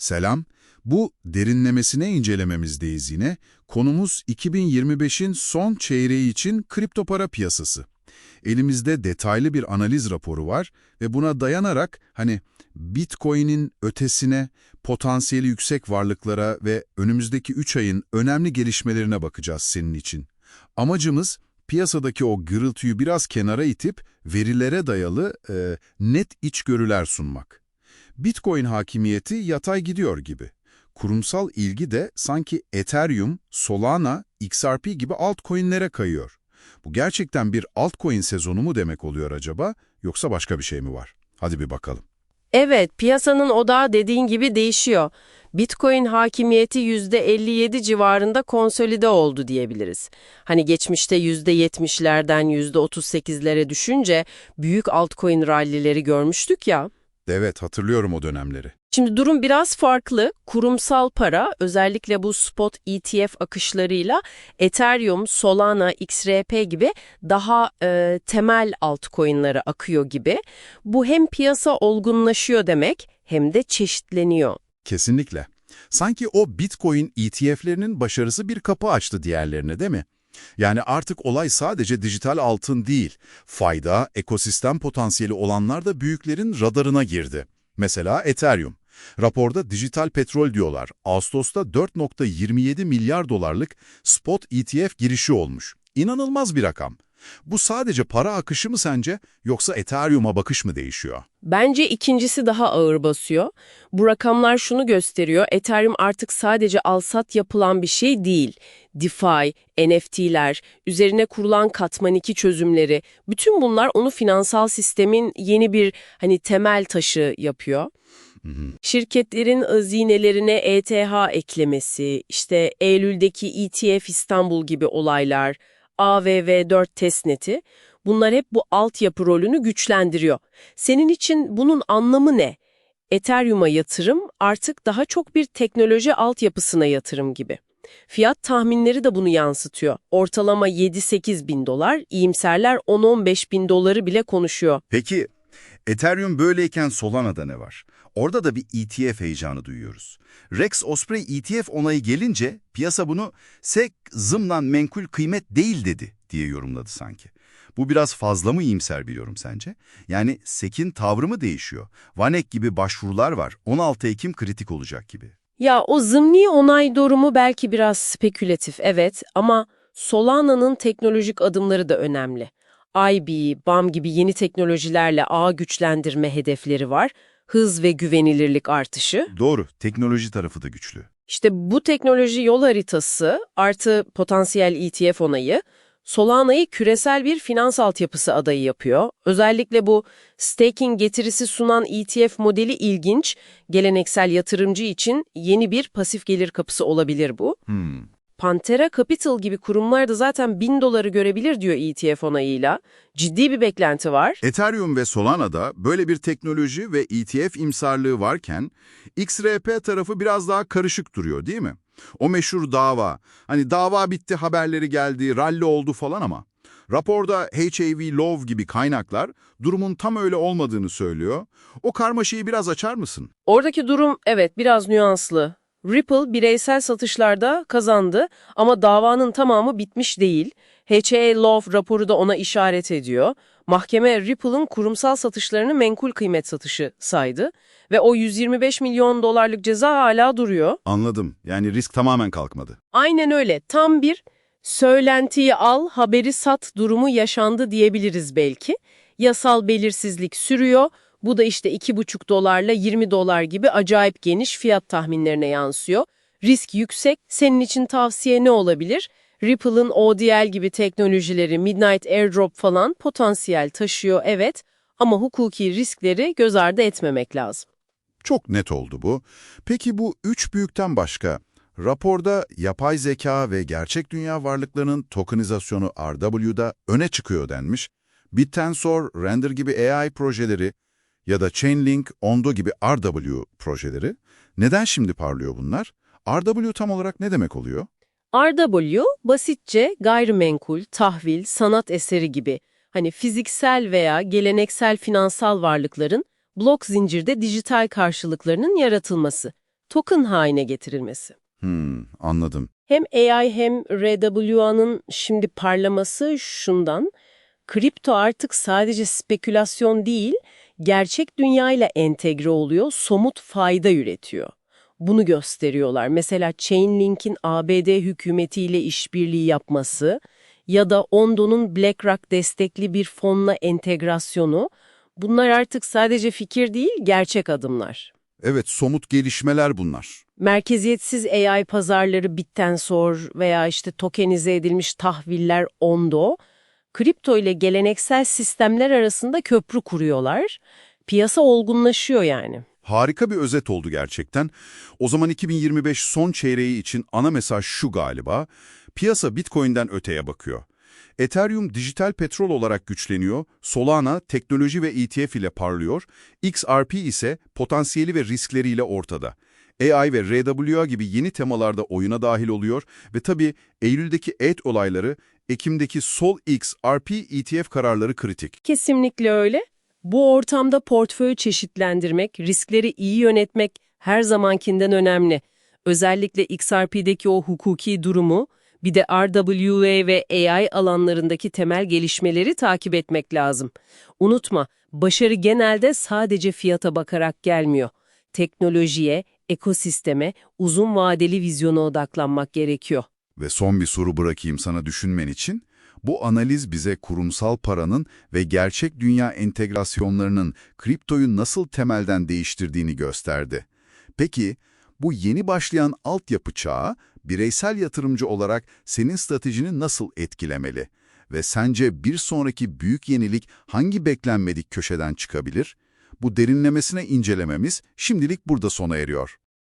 Selam. Bu derinlemesine incelememizdeyiz yine. Konumuz 2025'in son çeyreği için kripto para piyasası. Elimizde detaylı bir analiz raporu var ve buna dayanarak hani Bitcoin'in ötesine, potansiyeli yüksek varlıklara ve önümüzdeki 3 ayın önemli gelişmelerine bakacağız senin için. Amacımız piyasadaki o gırıltıyı biraz kenara itip verilere dayalı e, net içgörüler sunmak. Bitcoin hakimiyeti yatay gidiyor gibi. Kurumsal ilgi de sanki Ethereum, Solana, XRP gibi altcoin'lere kayıyor. Bu gerçekten bir altcoin sezonu mu demek oluyor acaba yoksa başka bir şey mi var? Hadi bir bakalım. Evet, piyasanın odağı dediğin gibi değişiyor. Bitcoin hakimiyeti %57 civarında konsolide oldu diyebiliriz. Hani geçmişte %70'lerden %38'lere düşünce büyük altcoin rallileri görmüştük ya. Evet hatırlıyorum o dönemleri. Şimdi durum biraz farklı. Kurumsal para özellikle bu spot ETF akışlarıyla Ethereum, Solana, XRP gibi daha e, temel altcoin'lara akıyor gibi. Bu hem piyasa olgunlaşıyor demek hem de çeşitleniyor. Kesinlikle. Sanki o Bitcoin ETF'lerinin başarısı bir kapı açtı diğerlerine değil mi? Yani artık olay sadece dijital altın değil, fayda, ekosistem potansiyeli olanlar da büyüklerin radarına girdi. Mesela Ethereum. Raporda dijital petrol diyorlar. Ağustos'ta 4.27 milyar dolarlık spot ETF girişi olmuş. İnanılmaz bir rakam. Bu sadece para akışı mı sence yoksa Ethereum'a bakış mı değişiyor? Bence ikincisi daha ağır basıyor. Bu rakamlar şunu gösteriyor, Ethereum artık sadece alsat yapılan bir şey değil. DeFi, NFT'ler, üzerine kurulan katman 2 çözümleri, bütün bunlar onu finansal sistemin yeni bir hani temel taşı yapıyor. Şirketlerin hazinelerine ETH eklemesi, işte Eylül'deki ETF İstanbul gibi olaylar, AVV4 testneti, bunlar hep bu altyapı rolünü güçlendiriyor. Senin için bunun anlamı ne? Ethereum'a yatırım artık daha çok bir teknoloji altyapısına yatırım gibi. Fiyat tahminleri de bunu yansıtıyor. Ortalama 7-8 bin dolar, iyimserler 10-15 bin doları bile konuşuyor. Peki Ethereum böyleyken Solana'da ne var? Orada da bir ETF heyecanı duyuyoruz. Rex Osprey ETF onayı gelince piyasa bunu SEC zımnan menkul kıymet değil dedi diye yorumladı sanki. Bu biraz fazla mı iyimser bir yorum sence? Yani SEC'in tavrı mı değişiyor? Vanek gibi başvurular var. 16 Ekim kritik olacak gibi. Ya o zımni onay durumu belki biraz spekülatif evet ama Solana'nın teknolojik adımları da önemli. IB, BAM gibi yeni teknolojilerle ağ güçlendirme hedefleri var, hız ve güvenilirlik artışı. Doğru, teknoloji tarafı da güçlü. İşte bu teknoloji yol haritası artı potansiyel ETF onayı Solana'yı küresel bir finans altyapısı adayı yapıyor. Özellikle bu staking getirisi sunan ETF modeli ilginç, geleneksel yatırımcı için yeni bir pasif gelir kapısı olabilir bu. Hmm. Pantera Capital gibi kurumlar da zaten 1000 doları görebilir diyor ETF onayıyla. Ciddi bir beklenti var. Ethereum ve Solana'da böyle bir teknoloji ve ETF imsarlığı varken XRP tarafı biraz daha karışık duruyor değil mi? O meşhur dava, hani dava bitti haberleri geldi, ralli oldu falan ama raporda HAV Love gibi kaynaklar durumun tam öyle olmadığını söylüyor. O karmaşayı biraz açar mısın? Oradaki durum evet biraz nüanslı. Ripple bireysel satışlarda kazandı ama davanın tamamı bitmiş değil. HA Love raporu da ona işaret ediyor. Mahkeme Ripple'ın kurumsal satışlarını menkul kıymet satışı saydı ve o 125 milyon dolarlık ceza hala duruyor. Anladım. Yani risk tamamen kalkmadı. Aynen öyle. Tam bir söylentiyi al, haberi sat durumu yaşandı diyebiliriz belki. Yasal belirsizlik sürüyor. Bu da işte 2,5 dolarla 20 dolar gibi acayip geniş fiyat tahminlerine yansıyor. Risk yüksek. Senin için tavsiye ne olabilir? Ripple'ın ODL gibi teknolojileri, Midnight Airdrop falan potansiyel taşıyor evet ama hukuki riskleri göz ardı etmemek lazım. Çok net oldu bu. Peki bu üç büyükten başka, raporda yapay zeka ve gerçek dünya varlıklarının tokenizasyonu RW'da öne çıkıyor denmiş. BitTensor, Render gibi AI projeleri ya da Chainlink, Ondo gibi RW projeleri. Neden şimdi parlıyor bunlar? RW tam olarak ne demek oluyor? RW basitçe gayrimenkul, tahvil, sanat eseri gibi hani fiziksel veya geleneksel finansal varlıkların blok zincirde dijital karşılıklarının yaratılması. token haline getirilmesi. Hmm, anladım. Hem AI hem RWA'nın şimdi parlaması şundan, kripto artık sadece spekülasyon değil, gerçek dünyayla entegre oluyor, somut fayda üretiyor. Bunu gösteriyorlar. Mesela Chainlink'in ABD hükümetiyle işbirliği yapması ya da Ondo'nun BlackRock destekli bir fonla entegrasyonu, bunlar artık sadece fikir değil, gerçek adımlar. Evet, somut gelişmeler bunlar. Merkeziyetsiz AI pazarları Bitten-Sor veya işte tokenize edilmiş tahviller Ondo, kripto ile geleneksel sistemler arasında köprü kuruyorlar. Piyasa olgunlaşıyor yani. Harika bir özet oldu gerçekten. O zaman 2025 son çeyreği için ana mesaj şu galiba. Piyasa Bitcoin'den öteye bakıyor. Ethereum dijital petrol olarak güçleniyor, Solana teknoloji ve ETF ile parlıyor, XRP ise potansiyeli ve riskleriyle ortada. AI ve RWA gibi yeni temalarda oyuna dahil oluyor ve tabii Eylül'deki ETH olayları, Ekim'deki Sol XRP ETF kararları kritik. Kesinlikle öyle. Bu ortamda portföyü çeşitlendirmek, riskleri iyi yönetmek her zamankinden önemli. Özellikle XRP'deki o hukuki durumu, bir de RWA ve AI alanlarındaki temel gelişmeleri takip etmek lazım. Unutma, başarı genelde sadece fiyata bakarak gelmiyor. Teknolojiye, ekosisteme, uzun vadeli vizyona odaklanmak gerekiyor. Ve son bir soru bırakayım sana düşünmen için. Bu analiz bize kurumsal paranın ve gerçek dünya entegrasyonlarının kriptoyu nasıl temelden değiştirdiğini gösterdi. Peki, bu yeni başlayan altyapı çağı bireysel yatırımcı olarak senin stratejini nasıl etkilemeli? Ve sence bir sonraki büyük yenilik hangi beklenmedik köşeden çıkabilir? Bu derinlemesine incelememiz şimdilik burada sona eriyor.